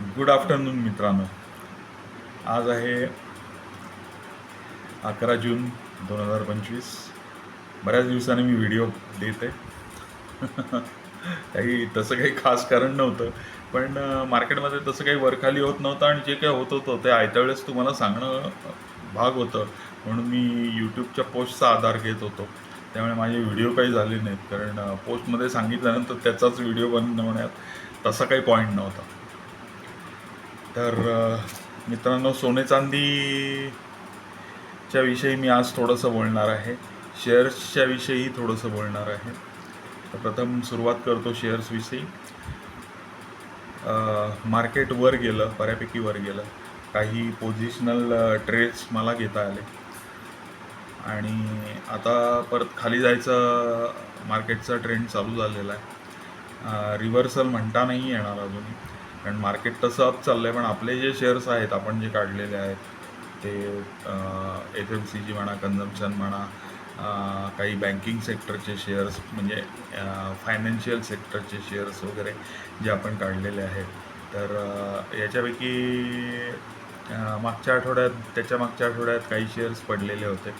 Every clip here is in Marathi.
गुड आफ्टरनून मित्रांनो. आज आहे अकरा जून दोन हजार पंचवीस. बऱ्याच दिवसांनी मी व्हिडिओ देत आहे. काही तसं काही खास कारण नव्हतं. पण मार्केटमध्ये तसं काही वरखाली होत नव्हतं आणि जे काही होत होतं ते आयत्या वेळेस तुम्हाला सांगणं भाग होतं. म्हणून मी यूट्यूबच्या पोस्टचा आधार घेत होतो. त्यामुळे माझे व्हिडिओ काही झाले नाहीत. कारण पोस्टमध्ये सांगितल्यानंतर त्याचाच व्हिडिओ बनवण्यात तसा काही पॉईंट नव्हता. तर मित्रांनो सोने चांदीच्या विषयी मी आज थोडंसं बोलणार आहे. शेअर्सच्या विषयी थोडंसं बोलणार आहे. तर प्रथम सुरुवात करतो शेअर्सविषयी मार्केट वर गेलं बऱ्यापैकी वर गेलं. काही पोझिशनल ट्रेड्स मला घेता आले. आणि आता परत खाली जायचं मार्केटचा ट्रेंड चालू झालेला आहे. रिव्हर्सल म्हणता नाही येणार अजून कारण मार्केट तसं अप चाललं आहे पण आपले जे शेअर्स आहेत आपण जे काढलेले आहेत ते एफ एम सी जी म्हणा कन्झम्पशन म्हणा काही बँकिंग सेक्टरचे शेअर्स म्हणजे फायनान्शियल सेक्टरचे शेअर्स वगैरे जे आपण काढलेले आहेत. तर याच्यापैकी मागच्या आठवड्यात त्याच्या मागच्या आठवड्यात काही शेअर्स पडलेले होते.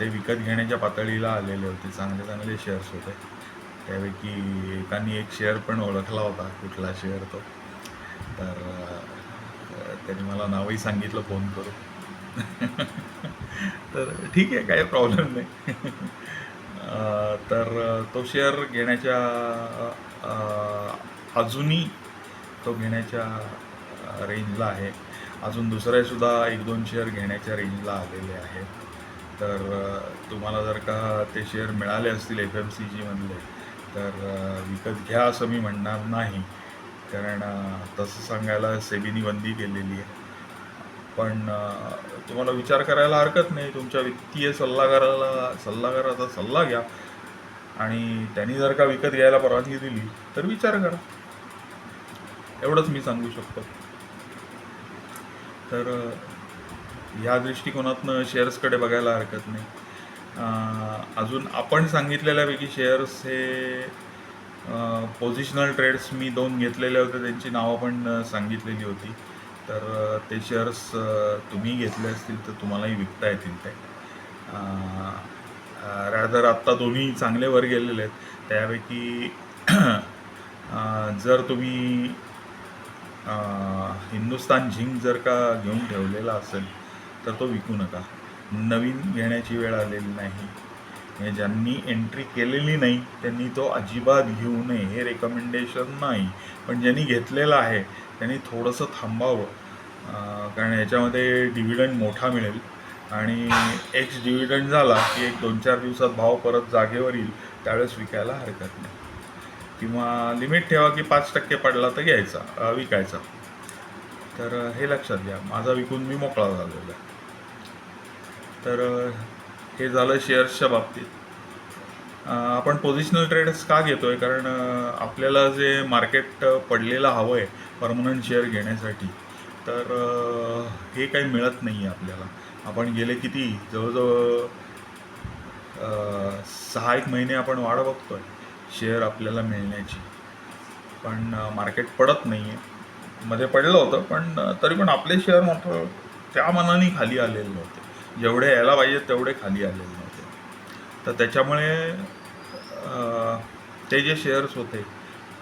ते विकत घेण्याच्या पातळीला आलेले होते. चांगले चांगले शेअर्स होते. त्यापैकी एकाने एक शेअर पण ओळखला होता कुठला शेअर तो. तर त्याने त्यांनी मला नावही सांगितलं फोन करून. तर ठीक आहे काही प्रॉब्लेम नाही. तर तो शेअर घेण्याच्या अजूनही तो घेण्याच्या रेंजला आहे. अजून दुसऱ्यासुद्धा एक दोन शेअर घेण्याच्या रेंजला आलेले आहेत. तर तुम्हाला जर का ते शेअर मिळाले असतील एफ एम सी जीमधले तर विकत घ्या असं मी म्हणणार नाही. कारण तसं सांगायला सेबीनी बंदी केलेली आहे. पण तुम्हाला विचार करायला हरकत नाही. तुमच्या वित्तीय सल्लागाराला सल्लागाराचा सल्ला घ्या. आणि त्यांनी जर का विकत घ्यायला परवानगी दिली तर विचार करा. एवढंच मी सांगू शकतो. तर ह्या दृष्टिकोनातनं शेअर्सकडे बघायला हरकत नाही. अजून आपण सांगितलेल्यापैकी शेअर्स हे पोझिशनल ट्रेड्स मी दोन घेतलेले होते त्यांची नावं पण सांगितलेली होती. तर ते शेअर्स तुम्ही घेतले असतील तर तुम्हालाही विकता येतील ते. रॅदर आत्ता दोन्ही चांगले वर गेलेले आहेत. त्यापैकी जर तुम्ही हिंदुस्तान झिंक जर का घेऊन ठेवलेला असेल तर तो विकू नका. नवीन घेण्याची वेळ आलेली नाही. ज्यांनी एंट्री केलेली नाही त्यांनी तो अजिबात घेऊ नये हे रेकमेंडेशन नाही. पण ज्यांनी घेतलेलं आहे त्यांनी थोडंसं थांबावं. कारण याच्यामध्ये डिव्हिडंड मोठा मिळेल. आणि एक्स डिव्हिडंड झाला की एक दोन चार दिवसात भाव परत जागेवर येईल. त्यावेळेस विकायला हरकत नाही. किंवा लिमिट ठेवा की पाच टक्के पडला तर घ्यायचा विकायचा. तर हे लक्षात घ्या. माझा विकून मी मोकळा झालेला आहे. तर हे झालं शेअर्सच्या बाबतीत. आपण पोझिशनल ट्रेड्स का घेतो आहे कारण आपल्याला जे मार्केट पडलेलं हवं आहे परमनंट शेअर घेण्यासाठी तर हे काही मिळत नाही आहे आपल्याला. आपण गेले किती? जवळजवळ सहा एक महिने आपण वाढ आहे शेअर आपल्याला मिळण्याची. पण मार्केट पडत नाही आहे मध्ये पडलं होतं पण तरी पण आपले शेअर मोठं त्या मनाने खाली आलेले होते. जेवढे यायला पाहिजे तेवढे खाली आलेले नव्हते. तर त्याच्यामुळे ते जे शेअर्स होते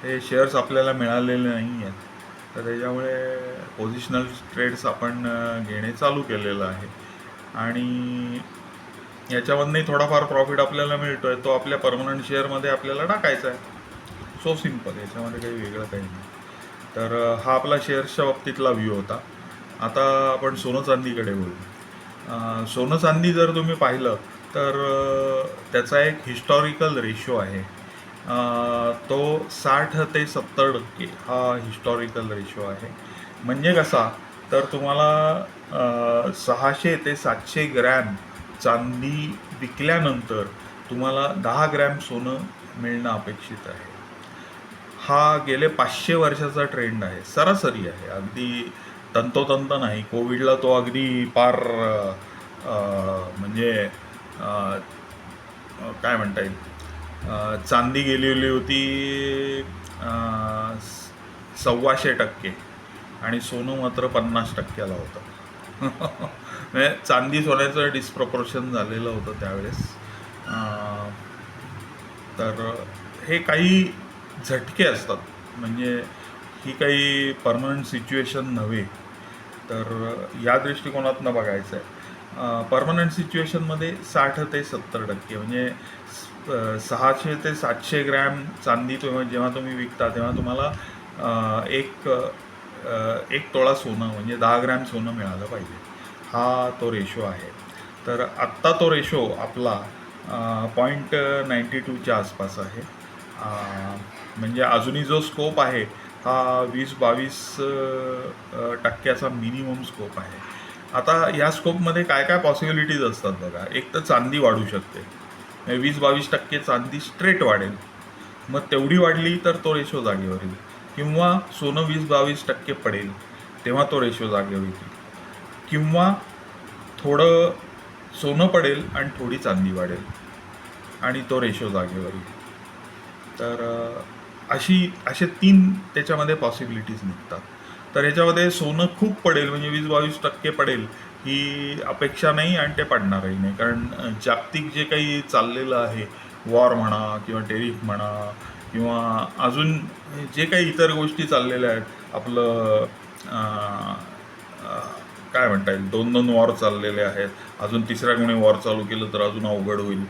हे शेअर्स आपल्याला मिळालेले नाही आहेत तर त्याच्यामुळे पोझिशनल ट्रेड्स आपण घेणे चालू केलेलं आहे. आणि याच्यामधनंही थोडाफार प्रॉफिट आपल्याला मिळतो आहे तो आपल्या परमनंट शेअरमध्ये आपल्याला टाकायचा आहे. सो सिंपल याच्यामध्ये काही वेगळं काही नाही. तर हा आपला शेअर्सच्या बाबतीतला व्ह्यू होता. आता आपण सोनं चांदीकडे बोलू सोनं चांदी जर तुम्ही पाहिलं तर त्याचा एक हिस्टॉरिकल रेशो आहे. तो साठ ते सत्तर टक्के हा हिस्टॉरिकल रेशो आहे. म्हणजे कसा तर तुम्हाला सहाशे ते सातशे ग्रॅम चांदी विकल्यानंतर तुम्हाला दहा ग्रॅम सोनं मिळणं अपेक्षित आहे. हा गेले पाचशे वर्षाचा ट्रेंड आहे. सरासरी आहे. अगदी तंतोतंत नाही. कोविडला तो अगदी पार म्हणजे काय म्हणता येईल? चांदी गेलेली होती सव्वाशे टक्के आणि सोनं मात्र पन्नास टक्क्याला होतं. म्हणजे चांदी सोन्याचं डिस्प्रपोर्शन झालेलं होतं त्यावेळेस. तर हे काही झटके असतात. म्हणजे ही काही परमनंट सिच्युएशन नव्हे. तर या दृष्टिकोनातनं बघायचं आहे परमनंट सिच्युएशनमध्ये साठ ते सत्तर टक्के म्हणजे सहाशे ते सातशे ग्रॅम चांदी तुम्ही जेव्हा तुम्ही विकता तेव्हा तुम्हाला एक एक तोळा सोनं म्हणजे दहा ग्रॅम सोनं मिळालं पाहिजे. हा तो रेशो आहे. तर आत्ता तो रेशो आपला पॉईंट नाईंटी टूच्या आसपास आहे. म्हणजे अजूनही जो स्कोप आहे हा वीस बावीस टक्क्याचा मिनिमम स्कोप आहे. आता ह्या स्कोपमध्ये काय काय पॉसिबिलिटीज असतात बघा. एक तर चांदी वाढू शकते. म्हणजे वीस बावीस टक्के चांदी स्ट्रेट वाढेल. मग तेवढी वाढली तर तो रेशो जागेवर येईल किंवा सोनं वीस बावीस टक्के पडेल तेव्हा तो रेशो जागेवर येईल किंवा थोडं सोनं पडेल आणि थोडी चांदी वाढेल. आणि तो रेशो जागेवर येईल तर अशी असे तीन त्याच्यामध्ये पॉसिबिलिटीज निघतात. तर ह्याच्यामध्ये सोनं खूप पडेल म्हणजे वीस बावीस टक्के पडेल ही अपेक्षा नाही आणि ते पडणारही नाही. कारण जागतिक जे काही चाललेलं आहे वॉर म्हणा किंवा टेरिफ म्हणा किंवा अजून जे काही इतर गोष्टी चाललेल्या आहेत आपलं काय म्हणता येईल दोन दोन वॉर चाललेले आहेत अजून तिसऱ्या कोणी वॉर चालू केलं तर अजून अवघड होईल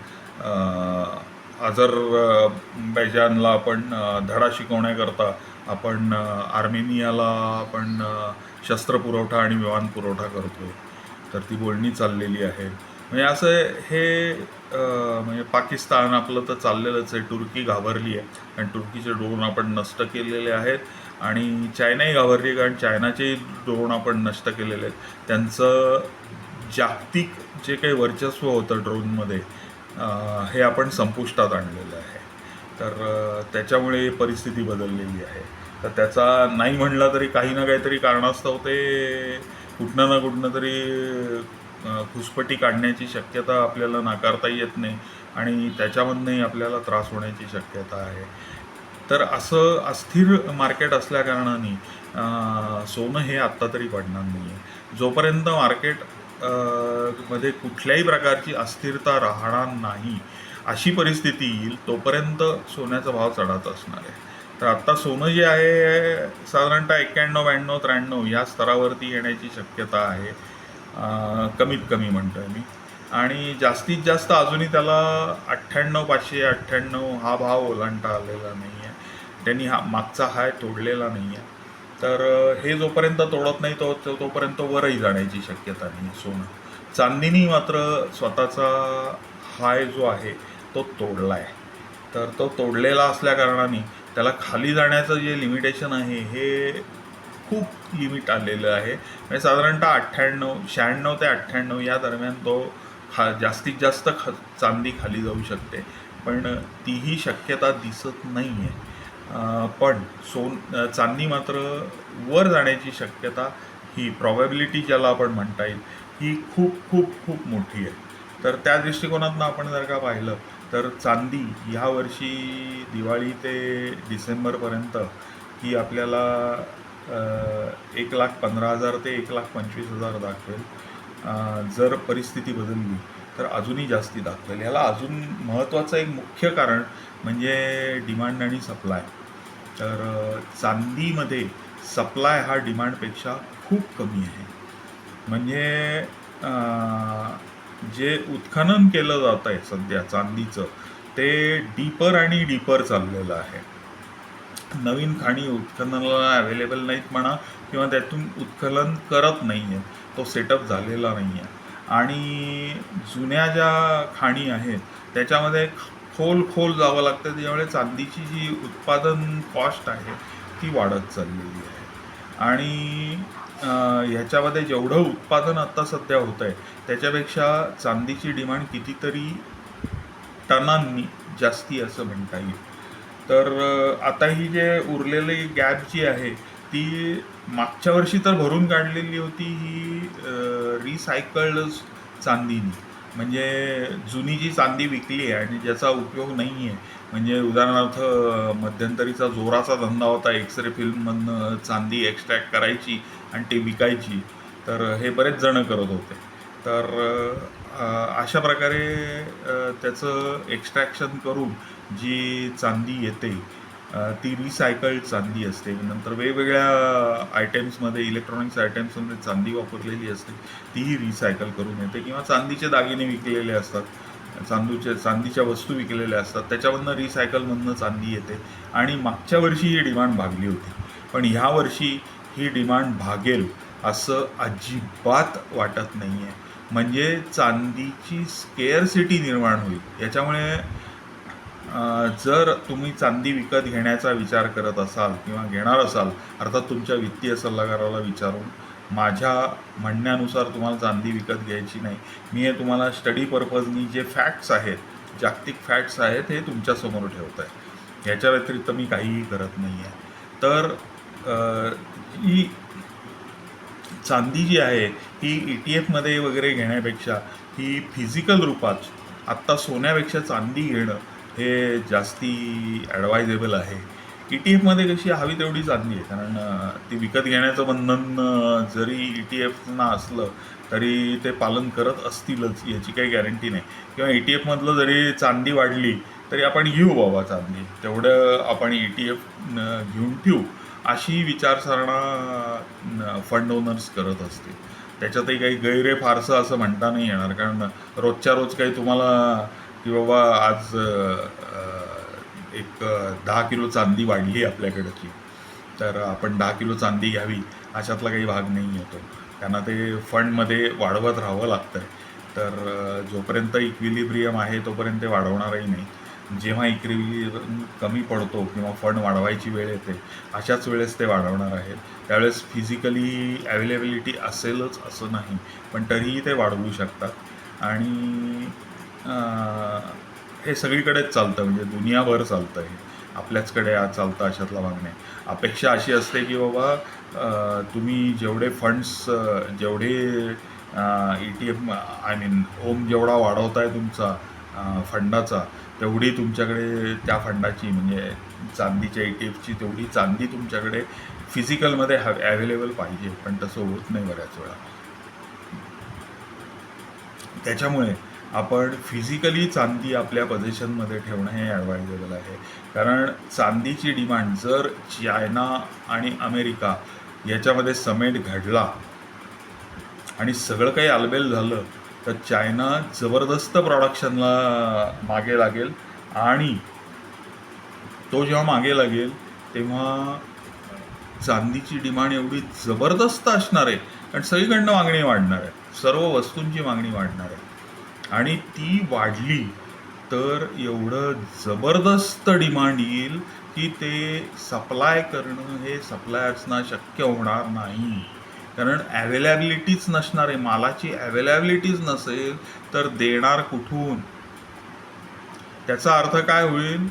अझरबैजानला आपण धडा शिकवण्याकरता आपण आर्मेनियाला आपण शस्त्र शस्त्रपुरवठा आणि विमान पुरवठा करतो तर ती बोलणी चाललेली आहे. म्हणजे असं हे म्हणजे पाकिस्तान आपलं तर चाललेलंच आहे. तुर्की घाबरली आहे. आणि तुर्कीचे ड्रोन आपण नष्ट केलेले आहेत. आणि चायनाही घाबरली आहे कारण चायनाचेही ड्रोन आपण नष्ट केलेले आहेत. त्यांचं जागतिक जे काही वर्चस्व होतं ड्रोनमध्ये हे आपण संपुष्टात आणलेलं आहे. तर त्याच्यामुळे परिस्थिती बदललेली आहे. तर त्याचा नाही म्हणला तरी काही ना काहीतरी कारणास्तव ते कुठनं ना कुठनं तरी खुसपटी काढण्याची शक्यता आपल्याला नाकारता येत नाही आणि त्याच्यामधनंही आपल्याला त्रास होण्याची शक्यता आहे. तर असं अस्थिर मार्केट असल्याकारणाने सोनं हे आत्ता तरी पडणार नाही आहे जोपर्यंत मार्केट मध्ये कुठल्याही प्रकारची अस्थिरता राहणार नाही. अशी परिस्थिती येईल तोपर्यंत सोन्याचा भाव चढाच असणार आहे. तर आत्ता सोनं जे आहे साधारणतः एक्क्याण्णव ब्याण्णव त्र्याण्णव या स्तरावरती येण्याची शक्यता आहे. कमीत कमी म्हणतोय मी. आणि जास्तीत जास्त अजूनही त्याला अठ्ठ्याण्णव पाचशे अठ्ठ्याण्णव हा भाव ओलांडता आलेला नाही आहे त्यांनी हा मागचा हाय तोडलेला नाही आहे तर हे जोपर्यंत तोडत नाही तो तो- तोपर्यंत वरही जाण्याची शक्यता नाही सोनं. चांदीनी मात्र स्वतःचा हाय जो आहे तो तोडला आहे तर तो तोडलेला असल्याकारणाने त्याला खाली जाण्याचं जे लिमिटेशन आहे हे खूप लिमिट आलेलं आहे. म्हणजे साधारणतः अठ्ठ्याण्णव शहाण्णव ते अठ्ठ्याण्णव या दरम्यान तो खा जास्तीत जास्त ख चांदी खाली जाऊ शकते. पण तीही शक्यता दिसत नाही आहे पण सोन चांदी मात्र वर जाण्याची शक्यता ही प्रॉबॅबिलिटी ज्याला आपण म्हणता येईल ही खूप खूप खूप मोठी आहे. तर त्या दृष्टिकोनातनं आपण जर का पाहिलं तर चांदी ह्या वर्षी दिवाळी ते डिसेंबरपर्यंत ही आपल्याला एक लाख पंधरा हजार ते एक लाख पंचवीस हजार दाखवेल. जर परिस्थिती बदलली तर अजूनही जास्ती दाखवेल. याला अजून महत्त्वाचं एक मुख्य कारण म्हणजे डिमांड आणि सप्लाय तर चांदीमध्ये सप्लाय हा डिमांडपेक्षा खूप कमी आहे. म्हणजे जे उत्खनन केलं जात आहे सध्या चांदीचं ते डीपर आणि डीपर चाललेलं आहे. नवीन खाणी उत्खननाला अवेलेबल नाहीत म्हणा किंवा त्यातून उत्खनन करत नाही आहे तो सेटअप झालेला नाही आहे आणि जुन्या ज्या खाणी आहेत त्याच्यामध्ये खोल खोल जावं लागतं. त्याच्यामुळे चांदीची जी उत्पादन कॉस्ट आहे ती वाढत चाललेली आहे. आणि ह्याच्यामध्ये जेवढं उत्पादन आत्ता सध्या होत आहे त्याच्यापेक्षा चांदीची डिमांड कितीतरी टनांनी जास्ती असं म्हणता येईल. तर आता ही जे उरलेली गॅप जी आहे ती मागच्या वर्षी तर भरून काढलेली होती ही रिसायकल्ड चांदीनी. म्हणजे जुनी जी चांदी विकली आहे आणि ज्याचा उपयोग नाही आहे म्हणजे उदाहरणार्थ मध्यंतरीचा जोराचा धंदा होता एक्सरे फिल्ममधनं चांदी एक्स्ट्रॅक्ट करायची आणि ती विकायची. तर हे बरेच जण करत होते. तर अशा प्रकारे त्याचं एक्स्ट्रॅक्शन करून जी चांदी येते ती रिसायकल्ड चांदी असते. नंतर वेगवेगळ्या आयटेम्समध्ये इलेक्ट्रॉनिक्स आयटेम्समध्ये चांदी वापरलेली असते. तीही रिसायकल करून येते. किंवा चांदीचे दागिने विकलेले असतात. चांदूचे चांदीच्या वस्तू विकलेल्या असतात. त्याच्यामधनं रिसायकलमधनं चांदी येते. आणि मागच्या वर्षी ही डिमांड भागली होती. पण ह्या वर्षी ही डिमांड भागेल असं अजिबात वाटत नाही आहे म्हणजे चांदीची स्केअर सिटी निर्माण होईल. याच्यामुळे जर तुम्ही चांदी विकत घेण्याचा विचार करत असाल किंवा घेणार असाल अर्थात तुमच्या वित्तीय सल्लागाराला विचारून माझ्या म्हणण्यानुसार तुम्हाला चांदी विकत घ्यायची नाही. मी हे तुम्हाला स्टडी पर्पजनी जे फॅक्ट्स आहेत जागतिक फॅक्ट्स आहेत हे तुमच्यासमोर ठेवत आहे याच्या व्यतिरिक्त मी काहीही करत नाही आहे तर ही चांदी जी आहे ही ई टी एफमध्ये वगैरे घेण्यापेक्षा ही फिजिकल रूपात आत्ता सोन्यापेक्षा चांदी घेणं हे जास्ती ॲडवायजेबल आहे. ई टी एफमध्ये कशी हवी तेवढी चांदी आहे. कारण ती विकत घेण्याचं बंधन जरी ई टी एफना असलं तरी ते पालन करत असतीलच याची काही गॅरंटी नाही. किंवा ई टी एफमधलं जरी चांदी वाढली तरी आपण घेऊ बाबा चांदी. तेवढं आपण ई टी एफ घेऊन ठेवू अशी विचारसरणा फंड ओनर्स करत असते त्याच्यातही काही गैरे फारसं असं म्हणता नाही येणार. कारण रोजच्या रोज काही तुम्हाला की बाबा आज एक दहा किलो चांदी वाढली आपल्याकडची. तर आपण दहा किलो चांदी घ्यावी अशातला काही भाग नाही येतो त्यांना ते फंडमध्ये वाढवत राहावं लागतं तर जोपर्यंत इक्विलिब्रियम आहे तोपर्यंत ते वाढवणारही नाही. जेव्हा इक्विलिब्रियम कमी पडतो किंवा फंड वाढवायची वेळ येते अशाच वेळेस ते वाढवणार आहेत. त्यावेळेस फिजिकली अवेलेबिलिटी असेलच असं नाही पण तरीही ते वाढवू शकतात. आणि हे सगळीकडेच चालतं म्हणजे दुनियाभर चालतं हे आपल्याचकडे आज चालतं अशातला भाग नाही. अपेक्षा अशी असते की बाबा तुम्ही जेवढे फंड्स जेवढे E T F I mean ओम जेवढा वाढवताय तुमचा फंडाचा तेवढी तुमच्याकडे त्या फंडाची म्हणजे चांदीच्या ई टी एफची तेवढी चांदी तुमच्याकडे फिजिकलमध्ये हव ॲवेलेबल पाहिजे. पण तसं होत नाही बऱ्याच वेळा. त्याच्यामुळे आपण फिजिकली चांदी आपल्या पोझिशनमध्ये ठेवणं हे ॲडवायजेबल आहे. कारण चांदीची डिमांड जर चायना आणि अमेरिका याच्यामध्ये समेट घडला आणि सगळं काही आलबेल झालं तर चायना जबरदस्त प्रॉडक्शनला मागे लागेल आणि तो जेव्हा मागे लागेल तेव्हा चांदीची डिमांड एवढी जबरदस्त असणार आहे. कारण सगळीकडनं मागणी वाढणार आहे. सर्व वस्तूंची मागणी वाढणार आहे. आणि ती वाढली तर एवढं जबरदस्त डिमांड येईल की ते सप्लाय करणं हे सप्लायर्सना शक्य होणार नाही. कारण ॲवेलेबिलिटीच नसणार आहे. मालाची अवेलॅबिलिटीच नसेल तर देणार कुठून? त्याचा अर्थ काय होईल?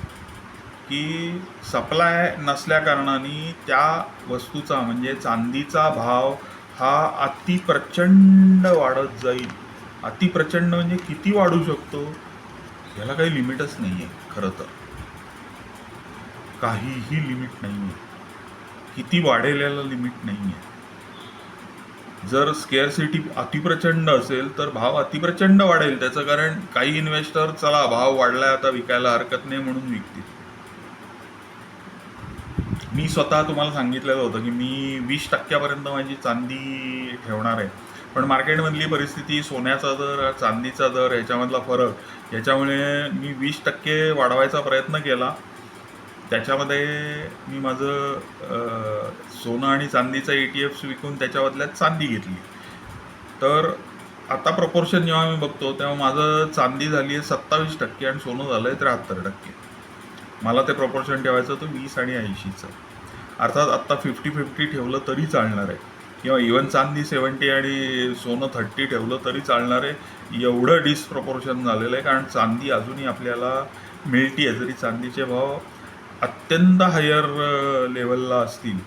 की सप्लाय नसल्या कारणाने त्या वस्तूचा म्हणजे चांदीचा भाव हा अति प्रचंड वाढत जाईल. अतिप्रचंड म्हणजे किती वाढू शकतो? याला काही लिमिटच नाही आहे खरं तर. काहीही लिमिट नाही आहे किती वाढेल याला लिमिट नाही आहे जर स्केअरसिटी अतिप्रचंड असेल तर भाव अतिप्रचंड वाढेल. त्याचं कारण काही इन्व्हेस्टर चला भाव वाढलाय आता विकायला हरकत नाही म्हणून विकतील. मी स्वतः तुम्हाला सांगितलेलं होतं की मी वीस टक्क्यापर्यंत माझी चांदी ठेवणार आहे. पण मार्केटमधली परिस्थिती सोन्याचा दर चांदीचा दर याच्यामधला फरक याच्यामुळे मी वीस टक्के वाढवायचा प्रयत्न केला. त्याच्यामध्ये मी माझं सोनं आणि चांदीचा ए टी एफ्स विकून त्याच्याबदल्यात चांदी घेतली. तर आता प्रपोर्शन जेव्हा मी बघतो तेव्हा माझं चांदी झाली आहे सत्तावीस टक्के आणि सोनं झालं आहे त्र्याहत्तर टक्के. मला ते प्रपोर्शन ठेवायचं होतं वीस आणि ऐंशीचं. अर्थात आत्ता फिफ्टी फिफ्टी ठेवलं तरी चालणार आहे. किंवा इवन चांदी सेवन्टी आणि सोनं थर्टी ठेवलं तरी चालणार आहे एवढं डिसप्रपोर्शन झालेलं आहे. कारण चांदी अजूनही आपल्याला मिळती आहे जरी चांदीचे भाव अत्यंत हायर लेवलला असतील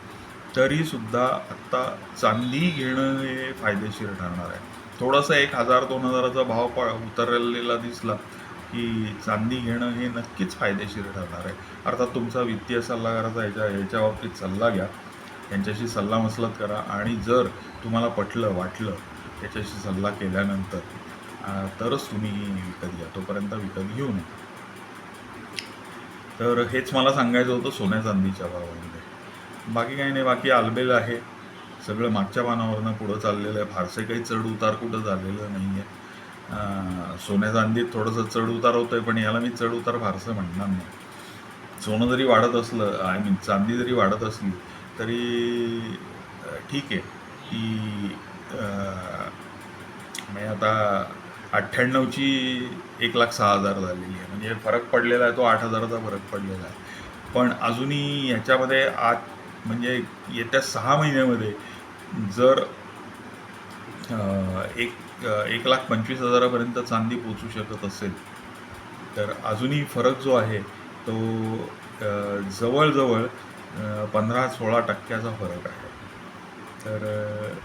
तरीसुद्धा आत्ता चांदी घेणं हे फायदेशीर ठरणार आहे. थोडासा एक हजार दोन हजाराचा भाव प उतरलेला दिसला की चांदी घेणं हे नक्कीच फायदेशीर ठरणार आहे. अर्थात तुमचा वित्तीय सल्लागाराचा याच्या ह्याच्या बाबतीत सल्ला घ्या. त्यांच्याशी सल्लामसलत करा आणि जर तुम्हाला पटलं वाटलं त्याच्याशी सल्ला केल्यानंतर तरच तुम्ही विकत घ्या. तोपर्यंत विकत घेऊ नये. तर हेच मला सांगायचं होतं सोन्या चांदीच्या भावामध्ये. बाकी काही नाही बाकी आलबेल आहे. सगळं मागच्या पानावरनं पुढं चाललेलं आहे. फारसे काही चढ उतार कुठं झालेलं नाही आहे सोन्या चांदीत थोडंसं चढ उतार होतं आहे पण याला मी चढ उतार फारसं म्हणणार नाही. सोनं जरी वाढत असलं आय मीन चांदी जरी वाढत असली तरी ठीक आहे की म्हणजे आता अठ्ठ्याण्णवची एक लाख सहा हजार झालेली आहे. म्हणजे फरक पडलेला आहे तो आठ हजाराचा फरक पडलेला आहे. पण अजूनही ह्याच्यामध्ये आत म्हणजे येत्या सहा महिन्यामध्ये जर एक एक लाख पंचवीस हजारापर्यंत चांदी पोचू शकत असेल तर अजूनही फरक जो आहे तो जवळजवळ पंधरा सोळा टक्क्याचा फरक आहे. तर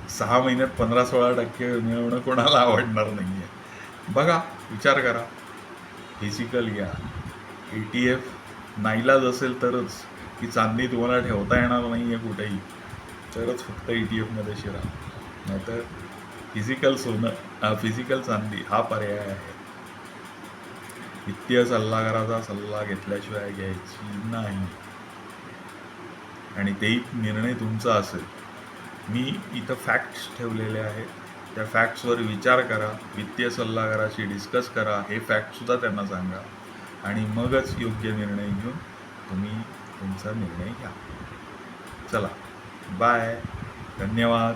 सहा महिन्यात पंधरा सोळा टक्के मिळवणं कोणाला आवडणार नाही आहे बघा विचार करा. फिजिकल घ्या. ई टी एफ नाईलाज असेल तरच की चांदी तुम्हाला ठेवता येणार नाही आहे कुठेही तरच फक्त ई टी एफमध्ये शिरा. नाहीतर फिजिकल सोनं फिजिकल चांदी हा पर्याय आहे. वित्तीय सल्लागाराचा सल्ला घेतल्याशिवाय घ्यायची नाही. आणि तेही निर्णय तुमचा असेल. मी इथं फॅक्ट्स ठेवलेले आहेत. त्या फॅक्ट्सवर विचार करा. वित्तीय सल्लागाराशी डिस्कस करा. हे फॅक्टसुद्धा त्यांना सांगा. आणि मगच योग्य निर्णय घेऊन तुम्ही तुमचा निर्णय घ्या. चला. बाय धन्यवाद.